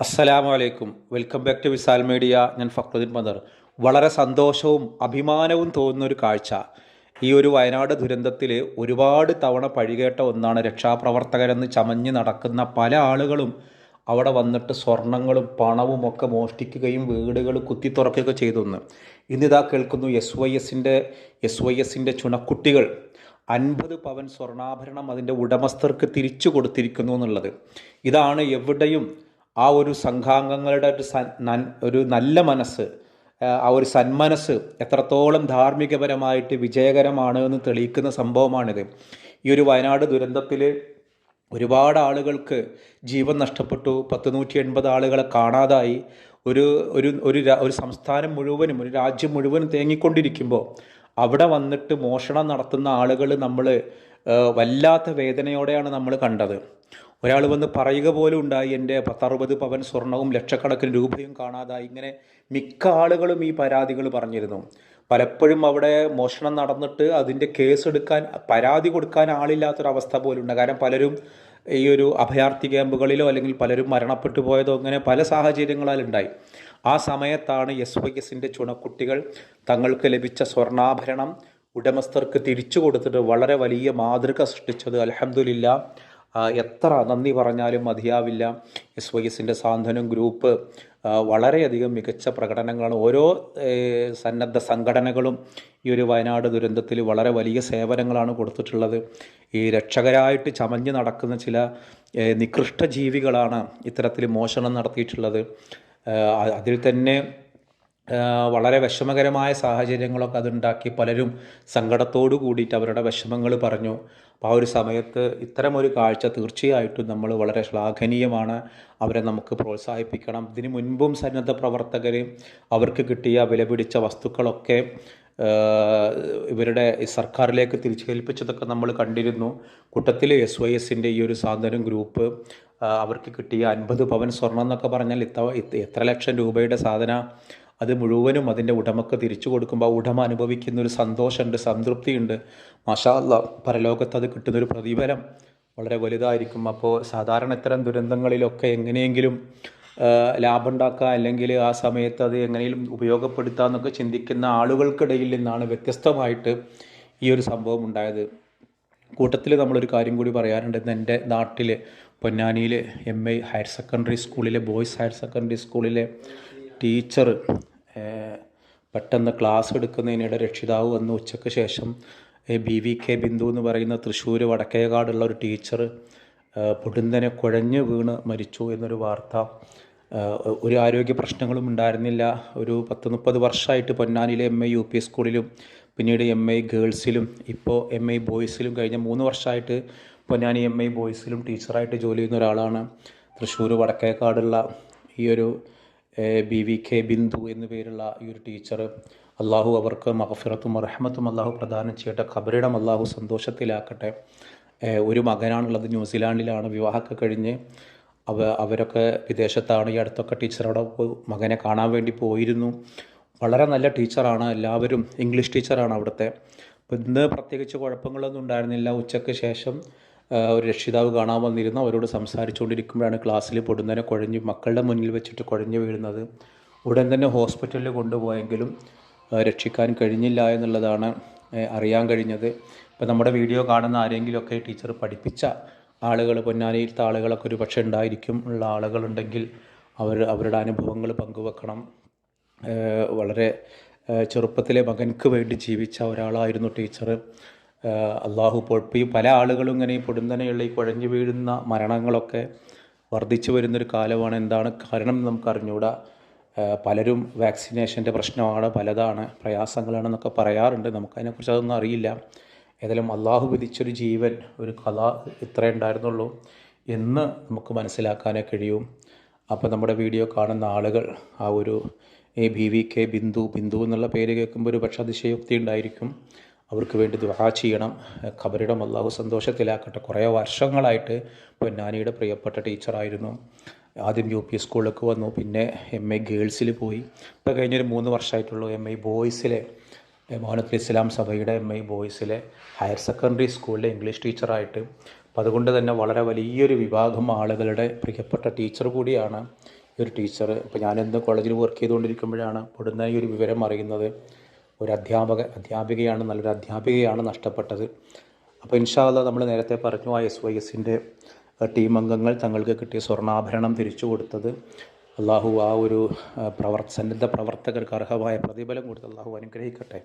അസ്സലാമു അലൈക്കും. Welcome back to Visal media. ഞാൻ ഫക്രുദ്ദീൻ മദർ വളരെ സന്തോഷവും അഭിമാനവും തോന്നുന്ന ഒരു കാഴ്ച. ഈ ഒരു വയനാട് ദുരന്തത്തിൽ ഒരുപാട് തവണ പഴികേട്ട ഒന്നാണ് രക്ഷാപ്രവർത്തകരെന്ന് ചമഞ്ഞ് നടക്കുന്ന പല ആളുകളും അവിടെ വന്നിട്ട് സ്വർണങ്ങളും പണവും ഒക്കെ മോഷ്ടിക്കുകയും വീടുകൾ കുത്തി തുറക്കുകയൊക്കെ ചെയ്തെന്ന്. ഇന്നിതാ കേൾക്കുന്നു എസ് വൈ എസിന്റെ എസ് വൈ എസിന്റെ ചുണക്കുട്ടികൾ. അൻപത് പവൻ സ്വർണാഭരണം അതിന്റെ ഉടമസ്ഥർക്ക് തിരിച്ചു കൊടുത്തിരിക്കുന്നു എന്നുള്ളത്. ഇതാണ് എവിടെയും ആ ഒരു സംഘാംഗങ്ങളുടെ ഒരു ഒരു നല്ല മനസ്സ് ആ, ആ ഒരു സന്മനസ് എത്രത്തോളം ധാർമ്മികപരമായിട്ട് വിജയകരമാണ് എന്ന് തെളിയിക്കുന്ന സംഭവമാണിത്. ഈ ഒരു വയനാട് ദുരന്തത്തിൽ ഒരുപാട് ആളുകൾക്ക് ജീവൻ നഷ്ടപ്പെട്ടു. പത്ത് നൂറ്റി എൺപത് ആളുകളെ കാണാതായി. ഒരു ഒരു ഒരു ഒരു സംസ്ഥാനം മുഴുവനും ഒരു രാജ്യം മുഴുവനും തേങ്ങിക്കൊണ്ടിരിക്കുമ്പോൾ അവിടെ വന്നിട്ട് മോഷണം നടത്തുന്ന ആളുകൾ നമ്മൾ വല്ലാത്ത വേദനയോടെയാണ് നമ്മൾ കണ്ടത്. ഒരാൾ വന്ന് പറയുക പോലും ഉണ്ടായി എന്റെ പത്തറുപത് പവൻ സ്വർണവും ലക്ഷക്കണക്കിന് രൂപയും കാണാതായി. ഇങ്ങനെ മിക്ക ആളുകളും ഈ പരാതികൾ പറഞ്ഞിരുന്നു. പലപ്പോഴും അവിടെ മോഷണം നടന്നിട്ട് അതിന്റെ കേസ് എടുക്കാൻ പരാതി കൊടുക്കാൻ ആളില്ലാത്തൊരവസ്ഥ പോലും ഉണ്ട് കാരണം പലരും ഈ ഒരു അഭയാർത്ഥി ക്യാമ്പുകളിലോ അല്ലെങ്കിൽ പലരും മരണപ്പെട്ടു പോയതോ അങ്ങനെ പല സാഹചര്യങ്ങളാൽ ഉണ്ടായി. ആ സമയത്താണ് എസ് വൈ എസിന്റെ ചുണക്കുട്ടികൾ തങ്ങൾക്ക് ലഭിച്ച സ്വർണാഭരണം ഉടമസ്ഥർക്ക് തിരിച്ചു കൊടുത്തിട്ട് വളരെ വലിയ മാതൃക സൃഷ്ടിച്ചത്. അലഹമില്ല എത്ര നന്ദി പറഞ്ഞാലും മതിയാവില്ല. എസ് വൈ എസിന്റെ സാന്ത്വനം ഗ്രൂപ്പ് വളരെയധികം മികച്ച പ്രകടനങ്ങളാണ്. ഓരോ സന്നദ്ധ സംഘടനകളും ഈ ഒരു വയനാട് ദുരന്തത്തിൽ വളരെ വലിയ സേവനങ്ങളാണ് കൊടുത്തിട്ടുള്ളത്. ഈ രക്ഷകരായിട്ട് ചമഞ്ഞ് നടക്കുന്ന ചില നികൃഷ്ട ജീവികളാണ് ഇത്തരത്തിൽ മോഷണം നടത്തിയിട്ടുള്ളത്. അതിൽ തന്നെ വളരെ വിഷമകരമായ സാഹചര്യങ്ങളൊക്കെ അതുണ്ടാക്കി പലരും സങ്കടത്തോടു കൂടിയിട്ട് അവരുടെ വിഷമങ്ങൾ പറഞ്ഞു. അപ്പോൾ ആ ഒരു സമയത്ത് ഇത്തരമൊരു കാഴ്ച തീർച്ചയായിട്ടും നമ്മൾ വളരെ ശ്ലാഘനീയമാണ്. അവരെ നമുക്ക് പ്രോത്സാഹിപ്പിക്കണം. ഇതിനു മുൻപും സന്നദ്ധ പ്രവർത്തകർ അവർക്ക് കിട്ടിയ വിലപിടിച്ച വസ്തുക്കളൊക്കെ ഇവരുടെ സർക്കാരിലേക്ക് തിരിച്ചേൽപ്പിച്ചതൊക്കെ നമ്മൾ കണ്ടിരുന്നു. കൂട്ടത്തിൽ എസ് വൈ എസിന്റെ ഈ ഒരു സാന്ത്വനം ഗ്രൂപ്പ് അവർക്ക് കിട്ടിയ അൻപത് പവൻ സ്വർണം എന്നൊക്കെ പറഞ്ഞാൽ ഇത്ത എത്ര ലക്ഷം രൂപയുടെ സാധന അത് മുഴുവനും അതിന്റെ ഉടമക്ക് തിരിച്ചു കൊടുക്കുമ്പോൾ ഉടമ അനുഭവിക്കുന്ന ഒരു സന്തോഷമുണ്ട് സംതൃപ്തിയുണ്ട്. മാഷാ അല്ലാ പരലോകത്ത് അത് കിട്ടുന്നൊരു പ്രതിഫലം വളരെ വലുതായിരിക്കും. അപ്പോൾ സാധാരണ ഇത്തരം ദുരന്തങ്ങളിലൊക്കെ എങ്ങനെയെങ്കിലും ലാഭം ഉണ്ടാക്കുക അല്ലെങ്കിൽ ആ സമയത്ത് അത് എങ്ങനെയും ഉപയോഗപ്പെടുത്തുക എന്നൊക്കെ ചിന്തിക്കുന്ന ആളുകൾക്കിടയിൽ നിന്നാണ് വ്യത്യസ്തമായിട്ട് ഈ ഒരു സംഭവം ഉണ്ടായത്. കൂട്ടത്തിൽ നമ്മളൊരു കാര്യം കൂടി പറയാറുണ്ട്. എന്റെ നാട്ടിൽ പൊന്നാനിയിലെ എം ഹയർ സെക്കൻഡറി സ്കൂളിലെ ബോയ്സ് ഹയർ സെക്കൻഡറി സ്കൂളിലെ ടീച്ചർ പെട്ടെന്ന് ക്ലാസ് എടുക്കുന്നതിനിടെ രക്ഷിതാവ് വന്ന് ഉച്ചയ്ക്ക് ശേഷം ബി വി കെ ബിന്ദു എന്ന് പറയുന്ന തൃശ്ശൂർ വടക്കേകാടുള്ള ഒരു ടീച്ചർ പൊടുന്നനെ കുഴഞ്ഞ് വീണ് മരിച്ചു എന്നൊരു വാർത്ത. ഒരു ആരോഗ്യ പ്രശ്നങ്ങളും ഉണ്ടായിരുന്നില്ല. ഒരു പത്ത് മുപ്പത് വർഷമായിട്ട് പൊന്നാനിയിലെ എം ഐ യു പി സ്കൂളിലും പിന്നീട് എം ഐ ഗേൾസിലും ഇപ്പോൾ എം ഐ ബോയ്സിലും കഴിഞ്ഞ മൂന്ന് വർഷമായിട്ട് പൊന്നാനി എം ഐ ബോയ്സിലും ടീച്ചറായിട്ട് ജോലി ചെയ്യുന്ന ഒരാളാണ് തൃശ്ശൂർ വടക്കേക്കാടുള്ള ഈ ഒരു ബി വി കെ ബിന്ദു എന്നു പേരുള്ള ഈ ഒരു ടീച്ചർ അള്ളാഹു അവർക്ക് മഹഫിറത്തും റഹ്മത്തും അള്ളാഹു പ്രദാനം ചെയ്യട്ടെ ഖബറിടം അള്ളാഹു സന്തോഷത്തിലാക്കട്ടെ. ഒരു മകനാണുള്ളത് ന്യൂസിലാൻഡിലാണ് വിവാഹമൊക്കെ കഴിഞ്ഞ് അവ അവരൊക്കെ വിദേശത്താണ് ഈ അടുത്തൊക്കെ ടീച്ചറോടെ മകനെ കാണാൻ വേണ്ടി പോയിരുന്നു. വളരെ നല്ല ടീച്ചറാണ് എല്ലാവരും ഇംഗ്ലീഷ് ടീച്ചറാണ് അവിടുത്തെ. ഇന്ന് പ്രത്യേകിച്ച് കുഴപ്പങ്ങളൊന്നും ഉണ്ടായിരുന്നില്ല. ഉച്ചയ്ക്ക് ശേഷം ഒരു രക്ഷിതാവ് കാണാൻ വന്നിരുന്നു അവരോട് സംസാരിച്ചുകൊണ്ടിരിക്കുമ്പോഴാണ് ക്ലാസ്സിൽ പൊടുന്നതിനെ കുഴഞ്ഞ് മക്കളുടെ മുന്നിൽ വെച്ചിട്ട് കുഴഞ്ഞു വീഴുന്നത്. ഉടൻ തന്നെ ഹോസ്പിറ്റലിൽ കൊണ്ടുപോയെങ്കിലും രക്ഷിക്കാൻ കഴിഞ്ഞില്ല എന്നുള്ളതാണ് അറിയാൻ കഴിഞ്ഞത്. ഇപ്പോൾ നമ്മുടെ വീഡിയോ കാണുന്ന ആരെങ്കിലുമൊക്കെ ടീച്ചർ പഠിപ്പിച്ച ആളുകൾ പൊന്നാനിയിലത്തെ ആളുകളൊക്കെ ഒരു പക്ഷേ ഉണ്ടായിരിക്കും. ഉള്ള ആളുകളുണ്ടെങ്കിൽ അവർ അവരുടെ അനുഭവങ്ങൾ പങ്കുവെക്കണം. വളരെ ചെറുപ്പത്തിലെ മകൻക്ക് വേണ്ടി ജീവിച്ച ഒരാളായിരുന്നു ടീച്ചർ അള്ളാഹു പൊഴപ്പി പല ആളുകളും ഇങ്ങനെ പൊടുന്നനെയുള്ള ഈ കുഴഞ്ഞു വീഴുന്ന മരണങ്ങളൊക്കെ വർദ്ധിച്ചു വരുന്നൊരു കാലമാണ്. എന്താണ് കാരണം എന്ന് നമുക്ക് അറിഞ്ഞുകൂടാ പലരും വാക്സിനേഷന്റെ പ്രശ്നമാണ് പലതാണ് പ്രയാസങ്ങളാണെന്നൊക്കെ പറയാറുണ്ട്. നമുക്കതിനെക്കുറിച്ച് അതൊന്നും അറിയില്ല. ഏതായാലും അള്ളാഹു വിധിച്ചൊരു ജീവൻ ഒരു കഥ ഇത്രേ ഉണ്ടായിരുന്നുള്ളൂ. എന്ന് നമുക്ക് മനസ്സിലാക്കാനേ കഴിയും. അപ്പോൾ നമ്മുടെ വീഡിയോ കാണുന്ന ആളുകൾ ആ ഒരു ഈ B V K Bindu Bindu എന്നുള്ള പേര് കേൾക്കുമ്പോൾ ഒരു പക്ഷേ അതിശയോക്തി ഉണ്ടായിരിക്കും. അവർക്ക് വേണ്ടി ദുആ ചെയ്യണം. ഖബറിടം അള്ളാഹു സന്തോഷത്തിലാക്കട്ടെ. കുറേ വർഷങ്ങളായിട്ട് പൊന്നാനിയുടെ പ്രിയപ്പെട്ട ടീച്ചറായിരുന്നു. ആദ്യം യു പി സ്കൂളിലേക്ക് വന്നു. പിന്നെ എം എ ഗേൾസിൽ പോയി. ഇപ്പോൾ കഴിഞ്ഞൊരു മൂന്ന് വർഷമായിട്ടുള്ളൂ എം ഐ ബോയ്സിലെ മോഹനത്തിൽ ഇസ്ലാം സഭയുടെ എം ഐ ബോയ്സിലെ ഹയർ സെക്കൻഡറി സ്കൂളിലെ ഇംഗ്ലീഷ് ടീച്ചറായിട്ട്. അപ്പോൾ അതുകൊണ്ട് തന്നെ വളരെ വലിയൊരു വിഭാഗം ആളുകളുടെ പ്രിയപ്പെട്ട ടീച്ചർ കൂടിയാണ് ഈ ഒരു ടീച്ചർ ഇപ്പോൾ ഞാനിന്ന് കോളേജിൽ വർക്ക് ചെയ്തുകൊണ്ടിരിക്കുമ്പോഴാണ് ഉടനെ ഈ ഒരു വിവരം അറിയുന്നത്. ഒരു അധ്യാപക അധ്യാപികയാണ് നല്ലൊരു അധ്യാപികയാണ് നഷ്ടപ്പെട്ടത്. അപ്പോൾ ഇൻഷാല്ല നമ്മൾ നേരത്തെ പറഞ്ഞു ആ എസ് വൈ എസിന്റെ ടീം അംഗങ്ങൾ തങ്ങൾക്ക് കിട്ടിയ സ്വർണാഭരണം തിരിച്ചു കൊടുത്തത്. അള്ളാഹു ആ ഒരു പ്രവർ സന്നദ്ധ പ്രവർത്തകർക്ക് അർഹമായ പ്രതിഫലം കൊടുത്ത് അള്ളാഹു അനുഗ്രഹിക്കട്ടെ.